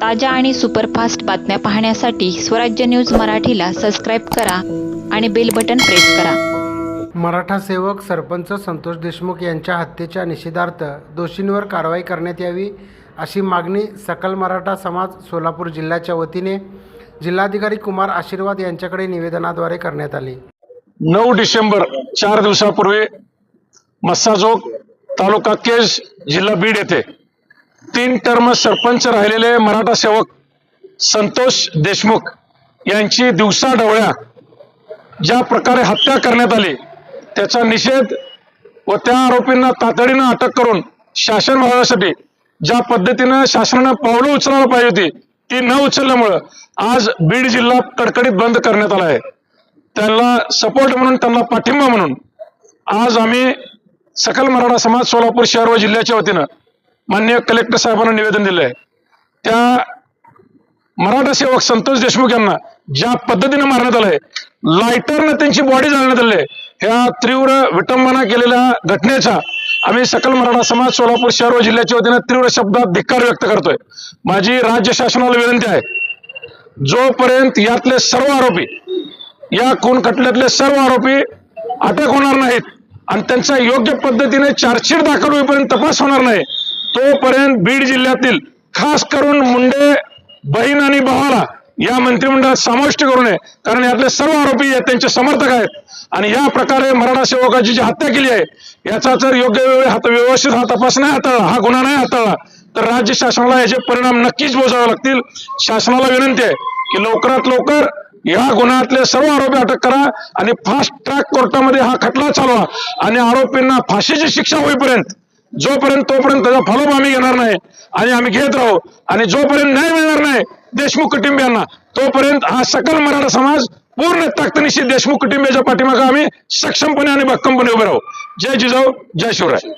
ताज्या आणि सुपरफास्ट बातम्या पाहण्यासाठी स्वराज्य न्यूज मराठीला सबस्क्राईब करा आणि बेल बटन प्रेस करा. मराठा सेवक सरपंच संतोष देशमुख यांच्या हत्येच्या निषेधार्थ दोषींवर कारवाई करण्यात यावी अशी मागणी सकल मराठा समाज सोलापूर जिल्ह्याच्या वतीने जिल्हाधिकारी कुमार आशीर्वाद यांच्याकडे निवेदनाद्वारे करण्यात आली. नऊ डिसेंबर चार दिवसापूर्वी मस्साजोग तालुका केज जिल्हा बीड येथे तीन टर्म सरपंच राहिलेले मराठा सेवक संतोष देशमुख यांची दिवसा ढवळ्या ज्या प्रकारे हत्या करण्यात आली त्याचा निषेध व त्या आरोपींना तातडीनं अटक करून शासन मिळवण्यासाठी ज्या पद्धतीनं शासनानं पावलं उचलायला पाहिजे होती ती न उचलल्यामुळं आज बीड जिल्हा कडकडीत बंद करण्यात आला आहे. त्यांना सपोर्ट म्हणून त्यांना पाठिंबा म्हणून आज आम्ही सकल मराठा समाज सोलापूर शहर व जिल्ह्याच्या वतीनं माननीय कलेक्टर साहेबांना निवेदन दिलं आहे त्या मराठा सेवक संतोष देशमुख यांना ज्या पद्धतीने मारण्यात आलंय लायटरनं त्यांची बॉडी जाळण्यात आली आहे ह्या तीव्र विटंबना केलेल्या घटनेचा आम्ही सकल मराठा समाज सोलापूर शहर व जिल्ह्याच्या वतीनं तीव्र शब्दात धिक्कार व्यक्त करतोय. माझी राज्य शासनाला विनंती आहे जोपर्यंत यातले सर्व आरोपी या खून खटल्यातले सर्व आरोपी अटक होणार नाहीत आणि त्यांचा योग्य पद्धतीने चार्जशीट दाखल होईपर्यंत तपास होणार नाही तोपर्यंत बीड जिल्ह्यातील खास करून मुंडे बहीण आणि भावाला या मंत्रिमंडळात समाविष्ट करू नये. कारण यातले सर्व आरोपी आहेत, त्यांचे समर्थक आहेत. आणि या प्रकारे मराठा सेवकाची जी हत्या केली आहे याचा जर योग्य वेळी हात व्यवस्थित हा तपास नाही हाताळला हा गुन्हा नाही हाताळला तर राज्य शासनाला याचे परिणाम नक्कीच बोजावे लागतील. शासनाला विनंती आहे की लवकरात लवकर या गुन्ह्यातले सर्व आरोपी अटक करा आणि फास्ट ट्रॅक कोर्टामध्ये हा खटला चालवा. आणि आरोपींना फाशीची शिक्षा होईपर्यंत जोपर्यंत तोपर्यंत त्याचा फॉलोअप आम्ही घेणार नाही आणि आम्ही घेत राहू आणि जोपर्यंत न्याय मिळणार नाही देशमुख कुटुंबियांना तोपर्यंत हा सकल मराठा समाज पूर्ण ताकदीनिशी देशमुख कुटुंबियाच्या पाठीमागे आम्ही सक्षमपणे आणि भक्कमपणे उभे राहू. जय जिजाऊ जय शिवराय.